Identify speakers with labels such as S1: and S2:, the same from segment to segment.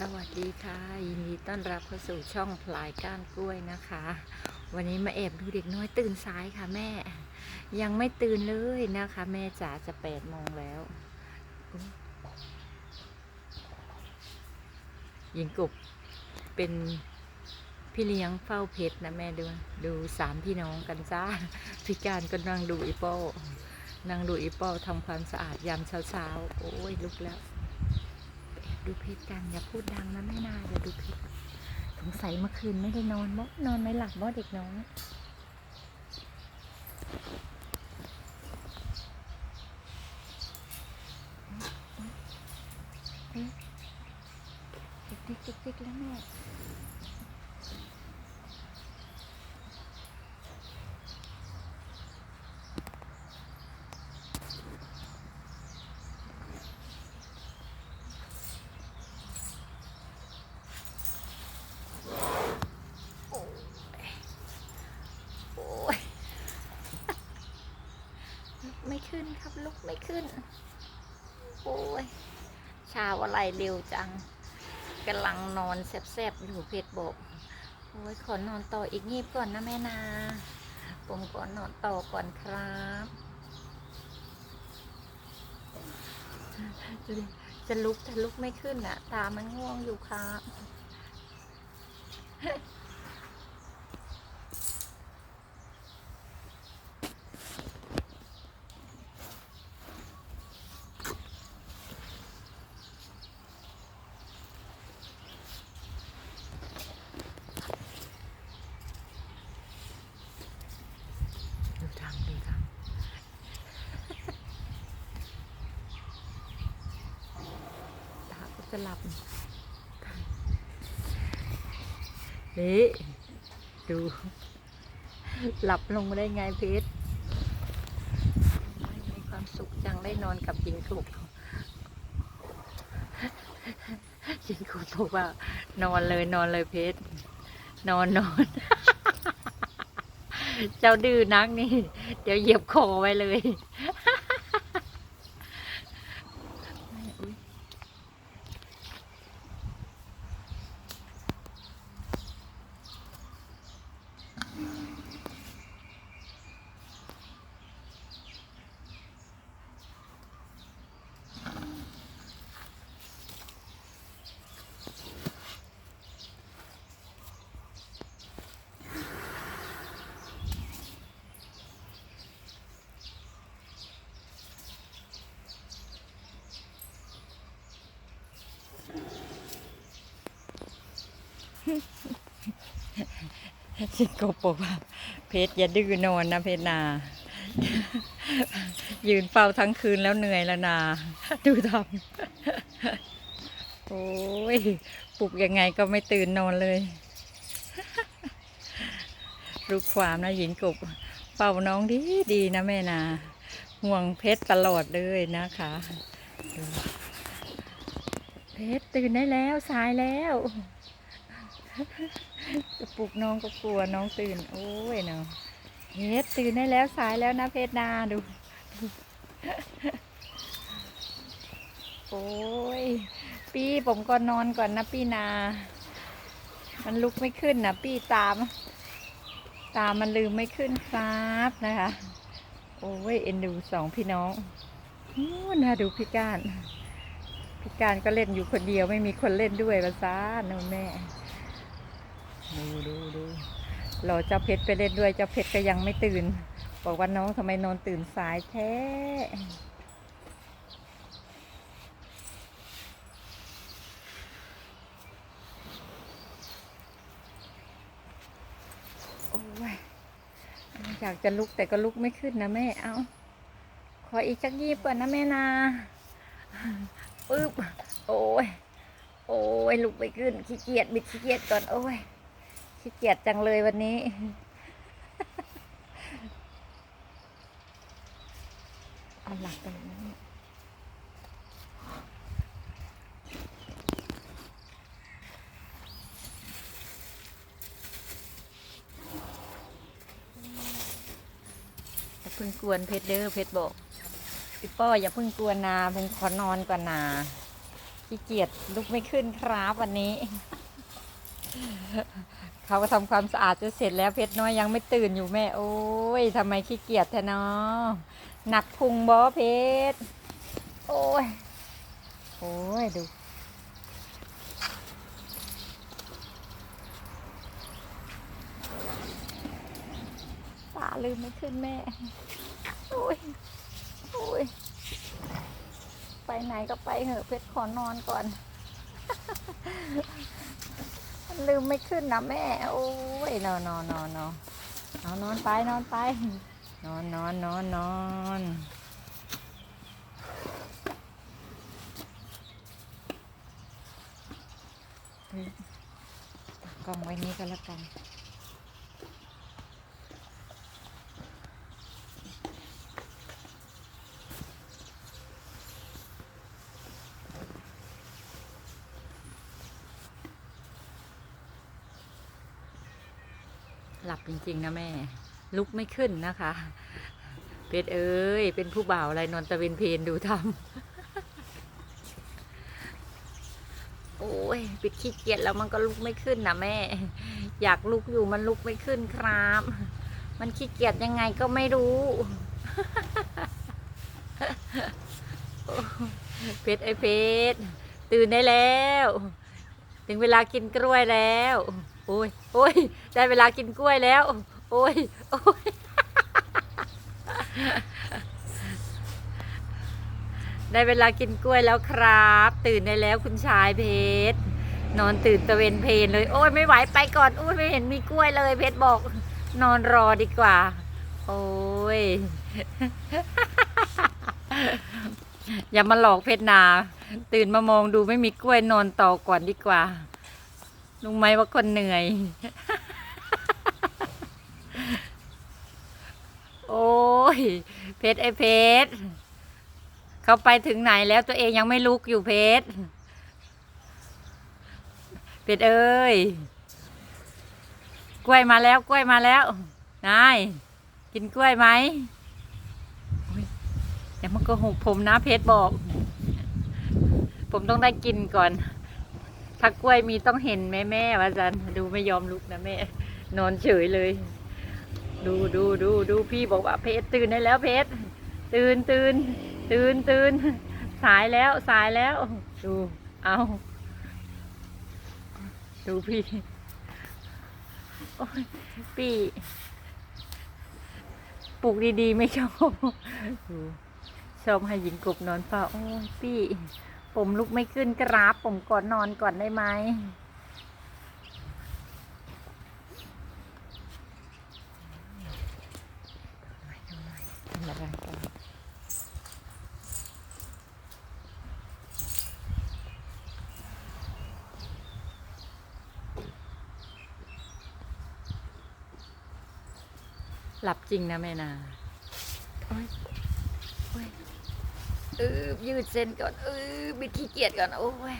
S1: สวัสดีค่ะ ยินดีต้อนรับเข้าสู่ช่องพลายก้านกล้วยนะคะ วันนี้มาแอบดูเด็กน้อยตื่นสายค่ะแม่ ยังไม่ตื่นเลยนะคะ แม่จ๋าจะแปดโมงแล้วยหญิงกบเป็นพี่เลี้ยงเฝ้าเพชรนะแม่ดูดูสามพี่น้องกันจ้าพี่การก็นั่งดูอีโป้นั่งดูอีโป้ทำความสะอาดยามเช้าๆโอ้ยลุกแล้ว ดูเพชรกันอย่าพูดดังนะแม่นาอย่าดูเพชรสงสัยเมื่อคืนไม่ได้นอนบ่นอนไม่หลับบ่เด็กน้องเด็กติ๊กติ๊กติ๊กแล้วแม่โอ้ยลุกไม่ขึ้น ครับลุกไม่ขึ้น โอ้ยช้าอะไรเร็วจังกำลังนอนแซบๆอยู่เพชรบอกโอ้ยขอนอนต่ออีกงีบก่อนนะแม่นา ผมขอนอนต่อก่อนครับจะจะลุกจะลุกไม่ขึ้นอะ ตามันง่วงอยู่ครับ ดูทำดูทำตาก็ จะหลับนี่ดู หลับลงมาได้ไงเพชรมีความสุขจังได้นอนกับหญิงกหญิงกบบอกว่านอนเลยนอนเลยเพชรนอนนอน เจ้าดื้อนักนี่ เดี๋ยวเหยียบคอไว้เลย อุ๊ย จิงโกบบอกว่าเพชรอย่าดื้อนอนนะเพชรนา ยืนเฝ้าทั้งคืนแล้วเหนื่อยแล้วนา ดูทำโอ้ยปลุกยังไงก็ไม่ตื่นนอนเลยรู้ความนะหญิงกบเป่าน้องดีดีนะแม่นา ห่วงเพชรตลอดเลยนะคะเพชรตื่นได้แล้วสายแล้ว จะปลุกน้องก็กลัวน้องตื่น โอ้ยเนาะเพชรตื่นได้แล้วสายแล้วนะเพชรนาดู โอ้ยพี่ผมก็นอนก่อนนะพี่นา มันลุกไม่ขึ้นนะพี่ตาม ตามันลืมไม่ขึ้นครับนะคะ โอ้ยเอ็นดูสองพี่น้องอู้น่าดูพี่การพี่การก็เล่นอยู่คนเดียวไม่มีคนเล่นด้วยภาษาโน่นแม่ ดูดูดูรอเจ้าเพชรไปเล่นด้วย เจ้าเพชรก็ยังไม่ตื่น บอกว่าน้องทำไมนอนตื่นสายแท้โอ้ยอยากจะลุกแต่ก็ลุกไม่ขึ้นนะแม่ เอาขออีกจักยีบก่อนนะแม่นาปึ๊บ โอ้ย โอ้ยลุกไม่ขึ้น ขี้เกียจบิดขี้เกียจก่อน โอ้ย ขี้เกียจจังเลยวันนี้ เอาหลักไปเลยนะเนี่ยอย่าเพิ่งกวนเพชรเด้อเพชรบอกพี่ป้ออย่าเพิ่งกวนนาผมขอนอนก่อนนาขี้เกียจลุกไม่ขึ้นครับวันนี้ เขาก็ทำความสะอาดจะเสร็จแล้วเพชรน้อยยังไม่ตื่นอยู่แม่ โอ้ยทำไมขี้เกียจแท้เนาะหนักพุงบอเพชรโอ้ยโอ้ยดูตาลืมไม่ขึ้นแม่ โอ้ยโอ้ยไปไหนก็ไปเหอะเพชรขอนอนก่อน ลืมไม่ขึ้นนะแม่ โอ้ยนอนนอนนอนนอนเอานอนไปนอนไป นอนนอนนอนนอนกล้องไว้นี้ก็แล้วกัน หลับจริง ๆ นะแม่ ลุกไม่ขึ้นนะคะ เป็ดเอ้ย เป็นผู้บ่าวอะไรนอนตะเวนเพนดูทำโอ้ยปิดขี้เกียจแล้วมันก็ลุกไม่ขึ้นนะแม่ อยากลุกอยู่มันลุกไม่ขึ้นครับ มันขี้เกียจยังไงก็ไม่รู้เพชรไอเพชรตื่นได้แล้ว ถึงเวลากินกล้วยแล้ว โอ้ยโอ้ยได้เวลากินกล้วยแล้ว โอ้ยโอ้ยได้เวลากินกล้วยแล้วครับ ตื่นได้แล้วคุณชายเพชรนอนตื่นตะเวนเพนเลย โอ้ยไม่ไหวไปก่อนโอ้ยไม่เห็นมีกล้วยเลย เพชรบอก นอนรอดีกว่า โอ้ยอย่ามาหลอกเพชรนา ตื่นมามองดูไม่มีกล้วยนอนต่อก่อนดีกว่า รู้ไหมว่าคนเหนื่อย โอ้ย เพชรไอเพชรเขาไปถึงไหนแล้วตัวเองยังไม่ลุกอยู่เพชรเพชรเอ้ย กล้วยมาแล้วกล้วยมาแล้ว นาย กินกล้วยไหมอย่ามาโกหกผมนะเพชรบอก ผมต้องได้กินก่อน ถ้ากล้วยมีต้องเห็นแม่แม่ว่าจันดูไม่ยอมลุกนะแม่ นอนเฉยเลย ดูดูดูดูพี่บอกว่าเพชรตื่นได้แล้วเพชรตื่นตื่นตื่นตื่นสายแล้วสายแล้ว ดูเอาดูพี่พี่ปลูกดีๆ ไม่ชอบชอบให้หญิงกบนอนเฝ้าโอ้ยพี่ ผมลุกไม่ขึ้นกราบผมก่อนนอนก่อนได้ไหมหลับจริงนะแม่นา เออยืดเส้นก่อนเออบิดขี้เกียจก่อนโอ้ย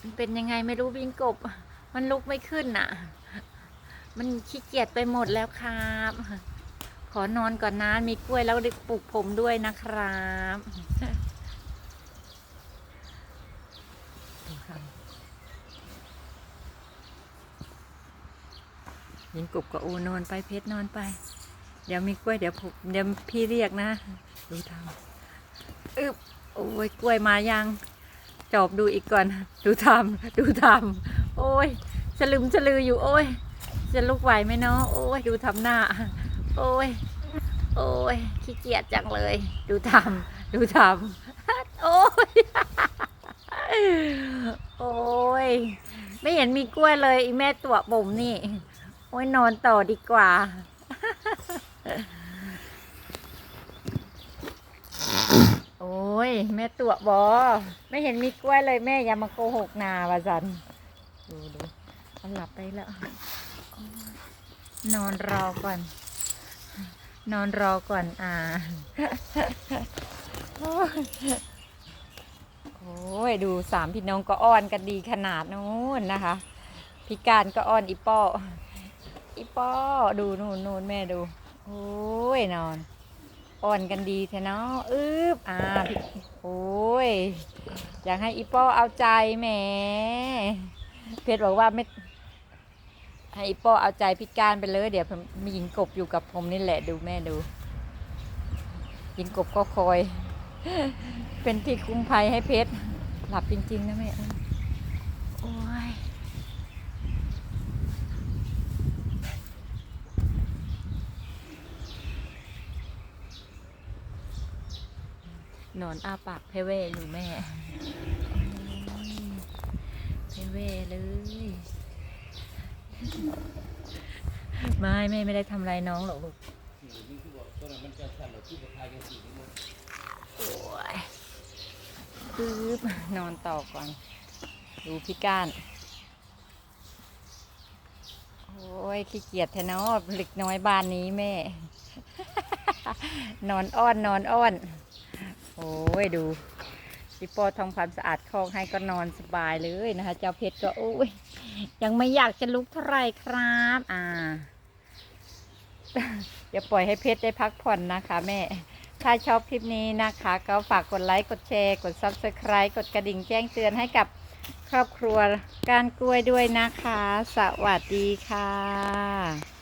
S1: มันเป็นยังไงไม่รู้วิ่งกบ มันลุกไม่ขึ้นน่ะ มันขี้เกียจไปหมดแล้วครับ ขอนอนก่อนนะมีกล้วยแล้วปลูกผมด้วยนะครับยิงกบก็อูนอนไปเพชรนอนไป เดี๋ยวมีกล้วยเดี๋ยวผมเดี๋ยวพี่เรียกนะ ดูทำ อึบโอ้ยกล้วยมายัง จอบดูอีกก่อน ดูทำดูทำโอ้ยสลึมสลืออยู่ โอ้ย จะลุกไหวไหมเนาะโอ้ย ดูทำหน้า โอ้ย โอ้ยขี้เกียจจังเลย ดูทำดูทำโอ้ยโอ้ยไม่เห็นมีกล้วยเลยอีแม่ตัวบ่มนี่ โอ้ยนอนต่อดีกว่า โอ้ย แม่ตัวบอไม่เห็นมีกล้วยเลยแม่อย่ามาโกหกนาวาจันดูดูเอาหลับไปแล้ว นอนรอก่อน นอนรอก่อนอ่าโอ้ยดูสามพี่น้องก็อ้อนกันดีขนาดนู้นนะคะพี่การก็อ้อนอีป้ออีป้อดูนู่นนู่นแม่ดู โอ้ยนอน อ่อนกันดีแท้เนาะอึบอ่าพี่โอ้ย อยากให้อีป้อเอาใจแหม เพชรบอกว่าไม่ ให้อีป้อเอาใจพี่การไปเลย เดี๋ยวผมมีหญิงกบอยู่กับผมนี่แหละดูแม่ดู หญิงกบก็คอย เป็นที่คุ้มภัยให้เพชร หลับจริง ๆ นะแม่ โอ้ย นอนอาปากเพเวอยู่แม่เพเวเลยไม่แม่ไม่ได้ทำอะไรน้องหรอกลูกโอ้ยปึ๊บนอนต่อก่อน ดูพี่ก้าน โอ้ยขี้เกียจแทนอเล็กน้อยบ้านนี้แม่ นอนอ้อนนอนอ้อน โอ้ยดูพี่ปอทำความสะอาดคอกให้ก็นอนสบายเลยนะคะ เจ้าเพชรก็โอ้ยยังไม่อยากจะลุกเท่าไหรครับ อ่าอย่าปล่อยให้เพชรได้พักผ่อนนะคะแม่ ถ้าชอบคลิปนี้นะคะ ก็ฝากกดไลค์กดแชร์ กด Subscribe กดกระดิ่งแจ้งเตือนให้กับครอบครัวการกล้วยด้วยนะคะ สวัสดีค่ะ